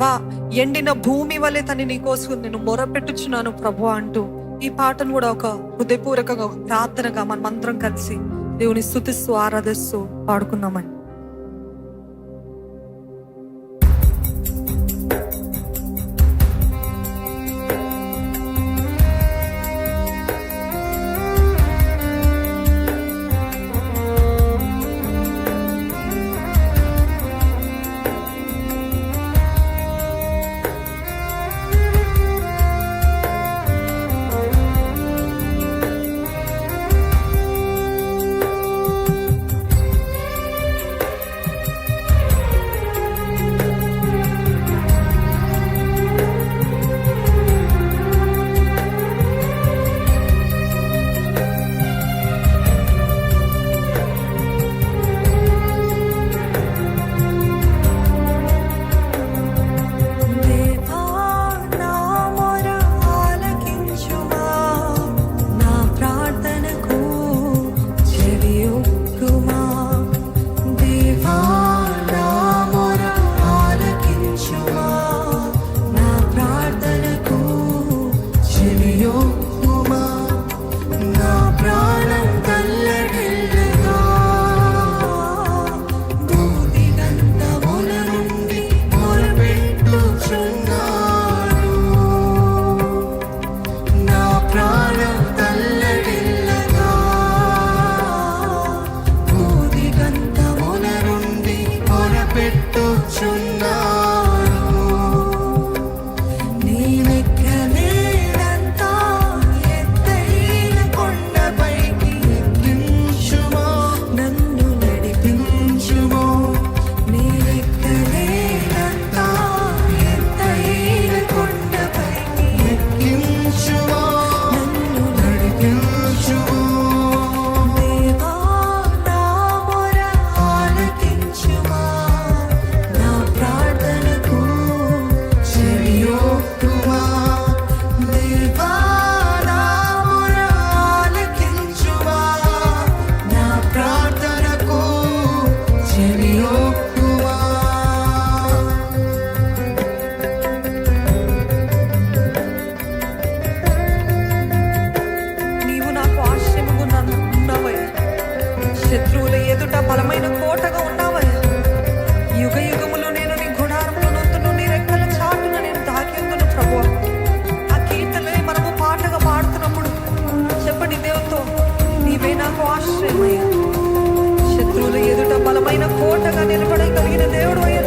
దేవా ఎండిన భూమి వల్లే తని నీకోసం నేను మొరపెట్టుచున్నాను ప్రభు అంటూ ఈ పాటను కూడా ఒక హృదయపూర్వకంగా ప్రార్థనగా మనమందరం కలిసి దేవుని స్థుతిస్తూ ఆరాధిస్తూ పాడుకున్నామని పెట్టొచ్చు ఆశ్రయమయ్యా శత్రువుల ఎదుట బలమైన కోటగా నిలబడగలిగిన దేవుడు అయ్యా.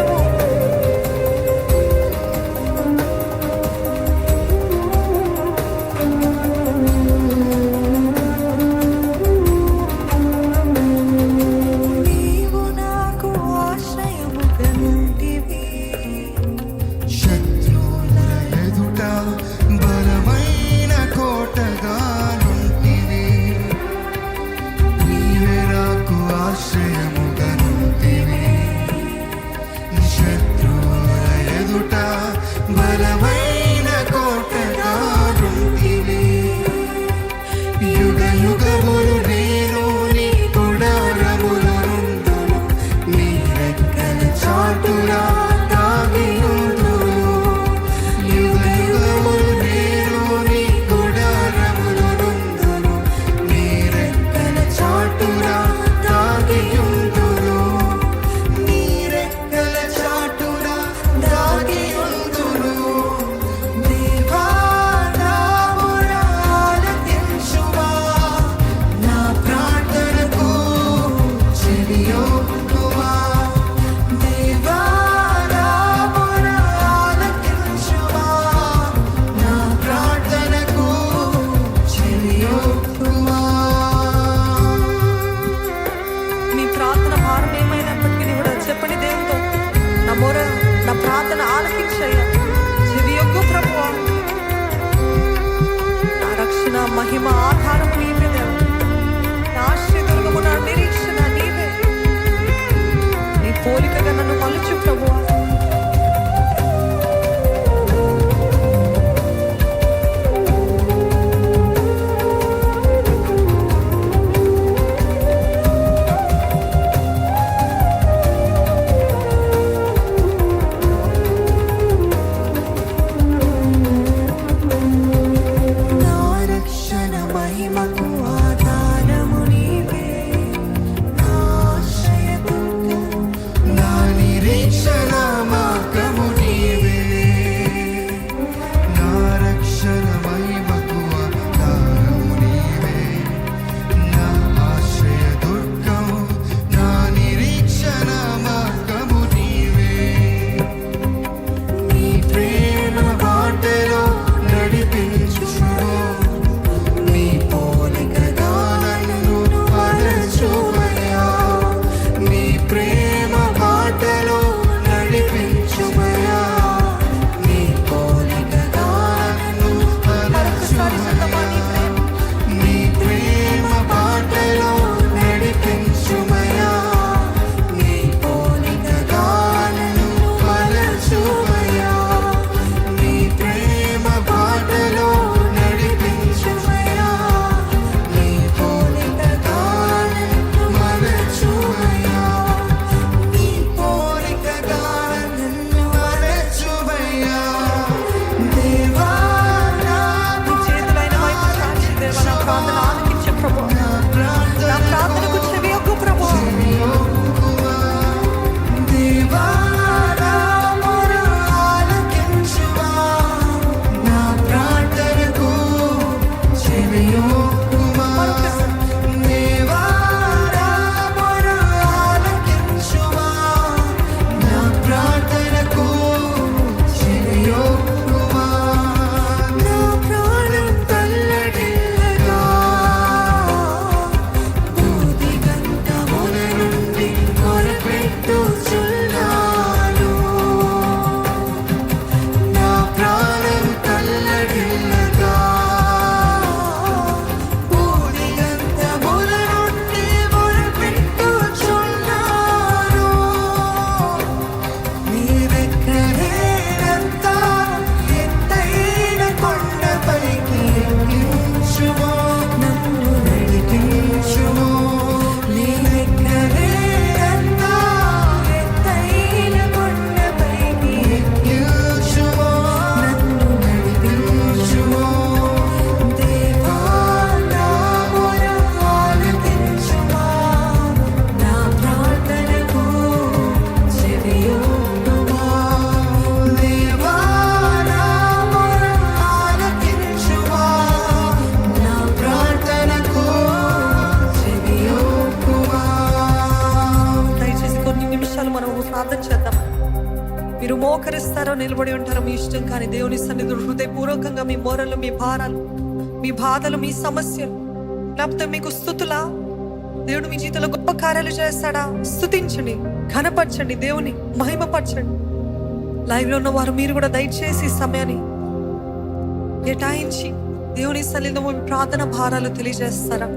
ప్రార్థన ఆలకించయ్యా. చెవి యొక్క ప్రభు నా రక్షణ మహిమ నిలబడి ఉంటారో మీ ఇష్టం కానీ దేవుని సన్నిధులు హృదయపూర్వకంగా మీ మోరలు మీ భారాలు మీ బాధలు మీ సమస్యలు లేకపోతే మీకు స్థుతులా? దేవుడు మీ జీవితంలో గొప్ప కార్యాలు చేస్తాడా? స్థుతించండి ఘనపరచండి దేవుని మహిమపరచండి. లైవ్లో ఉన్న వారు మీరు కూడా దయచేసి సమయాన్ని కేటాయించి దేవుని సన్నిధిలో మీ ప్రార్థన భారాలు తెలియజేస్తారా?